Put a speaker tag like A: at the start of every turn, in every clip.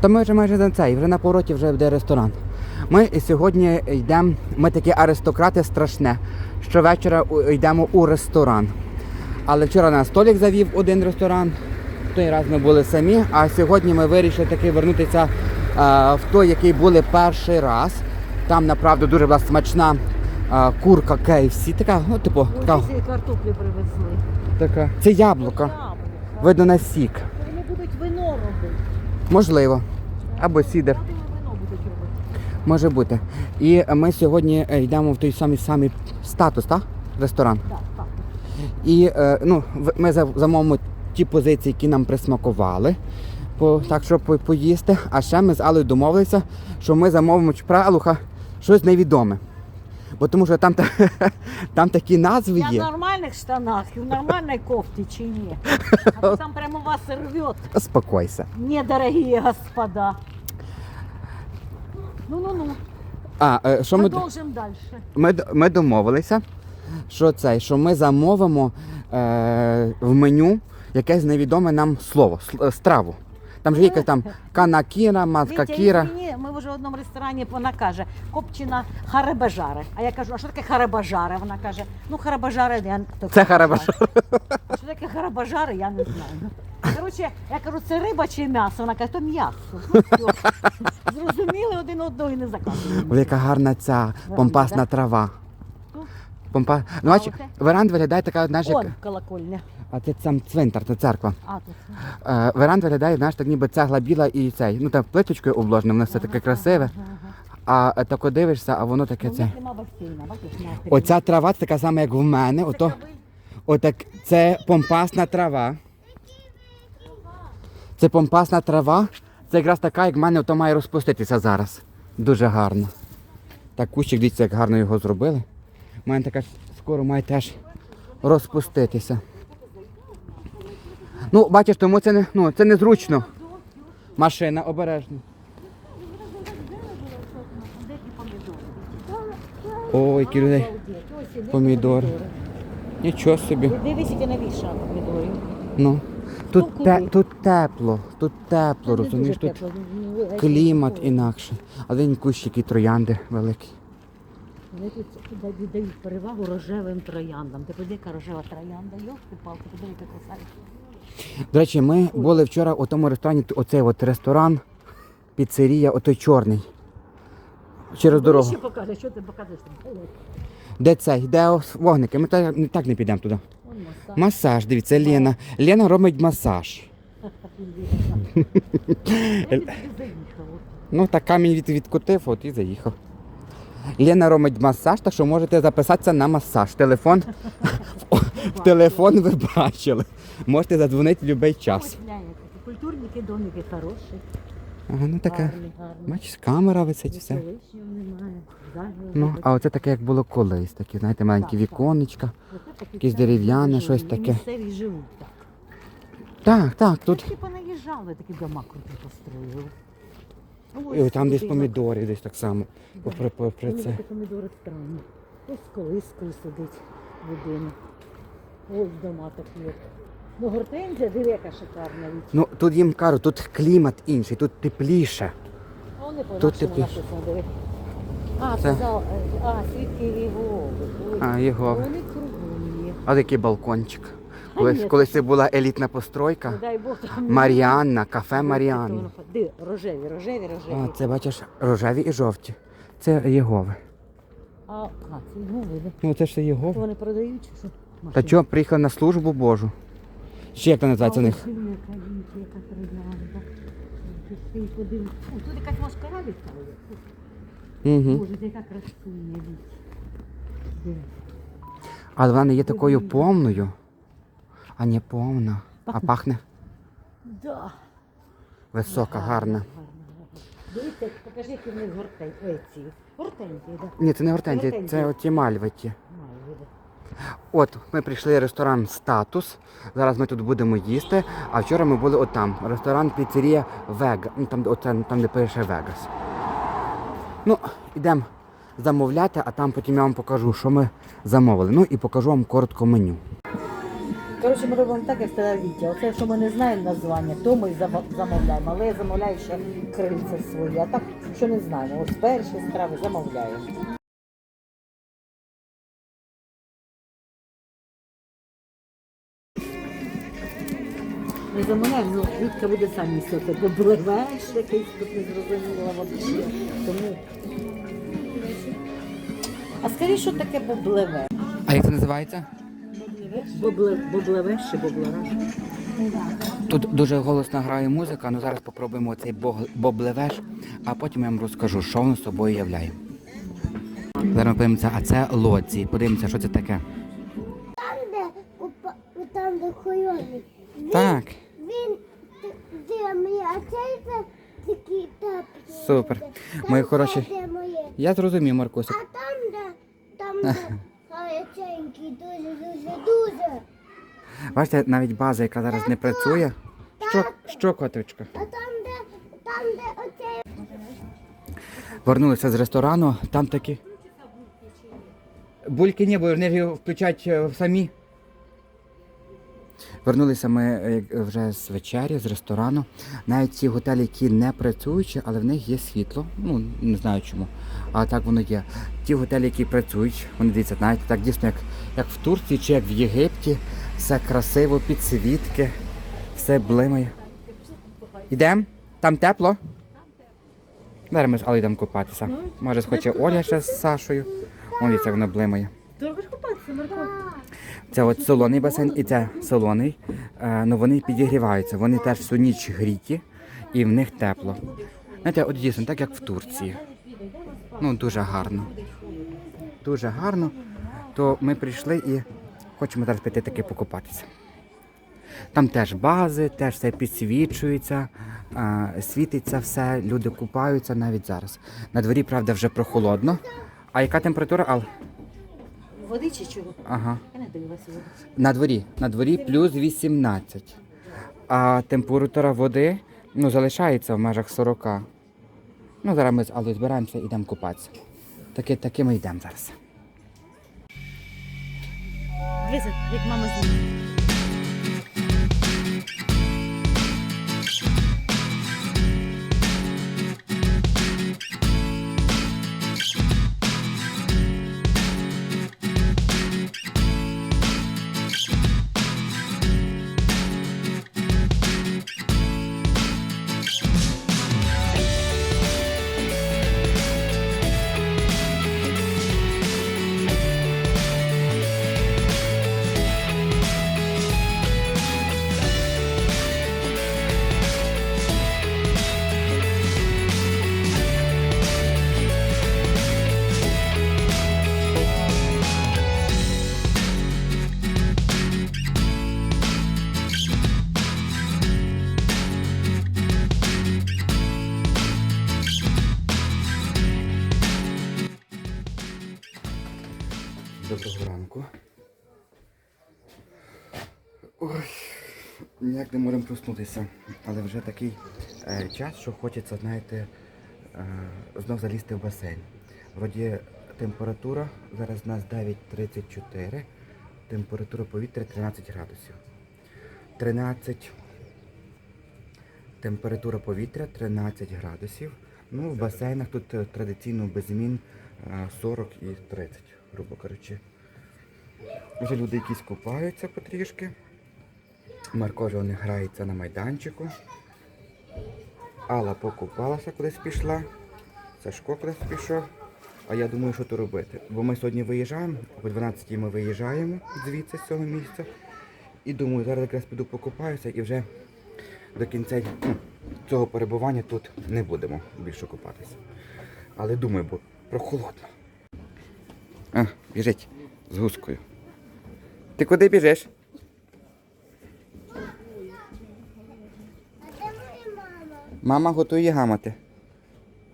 A: Та ми вже майже на цей, вже на повороті вже буде ресторан. Ми сьогодні йдемо, ми такі аристократи страшне. Щовечора йдемо у ресторан. Але вчора нас Толік завів один ресторан, той раз ми були самі, а сьогодні ми вирішили таки вернутися а, в той, який були перший раз. Там направду дуже була смачна а, курка KFC, така, ну, типу, така,
B: картоплі привезли.
A: така. Це.
B: Яблука.
A: Видно на сік.
B: Вони будуть вино робити.
A: Можливо. Або сідер. Може бути. І ми сьогодні е, йдемо в той самий самий статус, так? Ресторан.
B: Так, так.
A: І е, ну, ми замовимо ті позиції, які нам присмакували, по, так щоб поїсти. А ще ми з Алею домовилися, що ми замовимо чпралуха щось невідоме. Бо тому що там, та- там такі назви
B: Я в нормальних штанах і в нормальній кофті чи ні? А то там прямо вас рвет,
A: Спокойся.
B: недорогие господа. Ну-ну-ну,
A: А, е, що ми,
B: продовжимо далі.
A: ми, д- ми домовилися, що це, що ми замовимо е, в меню якесь невідоме нам слово, с- е, страву. Там же є якась там канакіра, маскакіра.
B: Вітя, извини, ми вже в одному ресторані, вона каже, копчена харабажари. А я кажу, а що таке харабажари? Вона каже, ну харабажари, я хто
A: Це харабажари.
B: А що таке харабажари, я не знаю. Коротше, я кажу, це риба чи м'ясо? Вона каже, то м'ясо. Ну, все. Зрозуміли один одного і не заказуємо.
A: Ой, яка гарна ця помпасна трава.
B: Ну.
A: Помпа... Ну, бач,
B: оце?
A: веранда виглядає така, знаєш, як...
B: Он колокольня.
A: А це сам цвинтар, це церква.
B: А, тут.
A: Е, веранда виглядає, знаєш, так ніби цегла біла і цей. Ну там плиточкою обложено, воно все таке красиве. А е, тако дивишся, а воно таке
B: Ну,
A: це. Оця трава це така сама, як в мене. Ото, отак, це помпасна трава. Це помпасна трава. Це якраз така, як в мене, ото має розпуститися зараз. Дуже гарно. Так, кущик, дивіться, як гарно його зробили. У мене така скоро має теж розпуститися. Ну, бачиш, тому це не, ну, це незручно. Машина обережно. Ой, які людей. Помідори. Нічого собі.
B: Дивись, які навішав помідорів.
A: Ну. Тут,
B: Ну,
A: те, тут тепло, тут тепло, розумієш, тут
B: тепло, ну,
A: клімат інакше. Але кущики троянди великі.
B: Вони тут дають- віддають перевагу рожевим трояндам. Ти подивись, яка рожева троянда, йовки палки подиви, яка красавиця.
A: До речі, ми були вчора у тому ресторані, оцей от ресторан, піцерія, отой чорний. Через дорогу.
B: Що покаже, що ти покажеш там?
A: Де цей? Де вогники? Ми так, не- так не підемо туди.
B: Масаж.
A: Масаж, дивіться, Лена. Лена робить масаж.
B: Я.
A: Ну так камінь від, відкутив, от і заїхав. Лена робить масаж, так що можете записатися на масаж. Телефон в телефон ви бачили. Можете задзвонити в будь-який час.
B: Ось культурники, домики хороші.
A: Ага, ну таке.
B: Гарні, гарні.
A: Бачиш, камера висить все.
B: Колишнього немає. Загородні.
A: Ну, а оце таке, як було колись, такі, знаєте, маленькі
B: Так, так.
A: віконечка.
B: Оце такі
A: якісь
B: церкви
A: дерев'яне,
B: живуть,
A: щось
B: і
A: таке.
B: Місцеві живуть так.
A: Так, так, тут.
B: Тут типу наїжджали, такі дома круті построїли.
A: І там десь
B: будинок.
A: помідори, десь так само. Попри, попри
B: Вони
A: це.
B: такі помідори странні. Ось з колискою сидить будинок. Ось дома такі. от. Ну гортензія, диви, яка шикарна.
A: Ну тут їм кажуть, тут клімат інший, тут тепліше.
B: А вони по
A: Тут тепліше.
B: написано, диви. А,
A: Це-
B: це зал, а, свідки Єгови.
A: А, його.
B: Вони кругом є.
A: А такий балкончик.
B: А
A: Колись,
B: ні,
A: колись це була елітна постройка.
B: Не дай Бог там.
A: Маріанна, кафе Маріанна.
B: таке рожеві, рожеві, рожеві.
A: А, це бачиш, рожеві і жовті. Це Єгови.
B: А, а, це його види.
A: Ну це ж Єгови.
B: вони продають чи що?
A: Та
B: Машини.
A: чого приїхали на службу Божу? Ще як то називається у них?
B: Тут якась москара літає.
A: Угу.
B: Боже, яка красуня віч.
A: Але вона не є такою повною. А не повна. А пахне
B: Да.
A: висока, гарна.
B: Дивіться, покажи, які в них. Ой, ці. Гортензії, так.
A: Ні, це не гортензії, це оті мальвиті.
B: Види.
A: От, ми прийшли в ресторан Статус. Зараз ми тут будемо їсти. А вчора ми були отам. Ресторан піцерія Вега. Ну там, там де пише Вегас. Ну, йдемо замовляти, а там потім я вам покажу, що ми замовили. Ну і покажу вам коротко меню.
B: Коротше, ми робимо так, як сказав Вітя. Оце, що ми не знаємо названня, то ми замовляємо. Але я замовляю ще крильця свої. А так, що не знаємо. Ось перші страви замовляємо. Не замовляємо, ну Вітка буде сам місце. Побливеш якийсь тут не зрозуміло вообще. Тому. А скажи, що таке боблеве?
A: А як це називається?
B: Бобле, боблеве чи боблера?
A: Тут дуже голосно грає музика, ну зараз спробуємо цей боблевеш, а потім я вам розкажу, що воно собою являє. Зараз ми подивимося, а це лоці. Подивимося, що це таке.
C: Там, де там, де хойоний. Він,
A: Так,
C: Він т- землі, а цей це такі теплі.
A: Супер. Мої хороші. я зрозумів,
C: А там, де, там, де гаряченький, дуже, дуже, дуже.
A: Бачите, навіть база, яка зараз не працює. Що, що коточка?
C: А там, де, там, де оцей
A: Вернулися з ресторану, там такі. Бульки не, бо вони включать е, самі. Вернулися ми е, вже з вечері, з ресторану. Навіть ті готелі, які не працюючі, але в них є світло. Ну, не знаю чому. А так воно є. Ті готелі, які працюють, вони дивіться, знаєте, так дійсно, як, як в Турції чи як в Єгипті. Все красиво, підсвітки, все блимає. Йдемо? Там тепло? Зараз ми з Аллою йдемо купатися. Може, схоче Оля ще з Сашою. Ось дивіться, воно блимає. Це от солоний басейн і це солоний. Е, ну вони підігріваються. Вони теж всю ніч гріті і в них тепло. Знаєте, от дійсно, так як в Турції. Ну, дуже гарно. Дуже гарно. То ми прийшли і хочемо зараз піти таки покупатися. Там теж бази, теж все підсвічується, е, світиться все, люди купаються навіть зараз. На дворі, правда, вже прохолодно. А яка температура? Ал?
B: Води чи чого?
A: Ага.
B: Я не дивилася води.
A: На дворі. На дворі плюс 18. А температура води ну, залишається в межах 40. Ну, зараз ми з Аллою збираємося і йдемо купатися. Таки, таки ми йдемо зараз.
B: Дивіться, як мама знімає.
A: Доброго ранку. Ой, ніяк не можемо проснутися. Але вже такий е, час, що хочеться, знаєте, е, знов залізти в басейн. Вроді температура зараз у нас 9.34, температура повітря 13 градусів. 13. Температура повітря 13 градусів. Ну, в басейнах тут е, традиційно без змін е, 40 і 30, грубо кажучи. Вже люди якісь купаються потрішки. Марко вже не грається на майданчику. Алла покупалася, кудись пішла. Сашко кудись пішов. А я думаю, що то робити. Бо ми сьогодні виїжджаємо, о 12 ми виїжджаємо звідси з цього місця. І думаю, зараз якраз піду покупаюся і вже до кінця ну, цього перебування тут не будемо більше купатися. Але думаю, бо прохолодно. А, біжить з гускою. Ти куди біжиш?
C: Мама?
A: Мама готує гамати.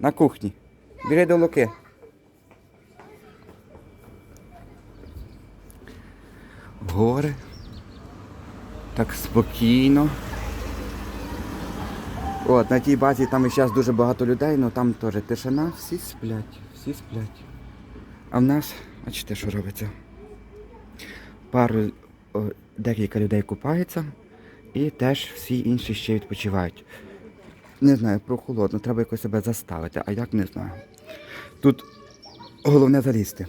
A: На кухні. Біжи до луки. Гори. Так спокійно. От, на тій базі там і зараз дуже багато людей, але там теж тишина, всі сплять, всі сплять. А в нас, бачите, що робиться? Пару декілька людей купаються і теж всі інші ще відпочивають. Не знаю, прохолодно, треба якось себе заставити, а як не знаю. Тут головне залізти,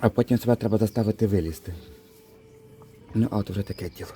A: а потім себе треба заставити вилізти. Ну, а от вже таке діло.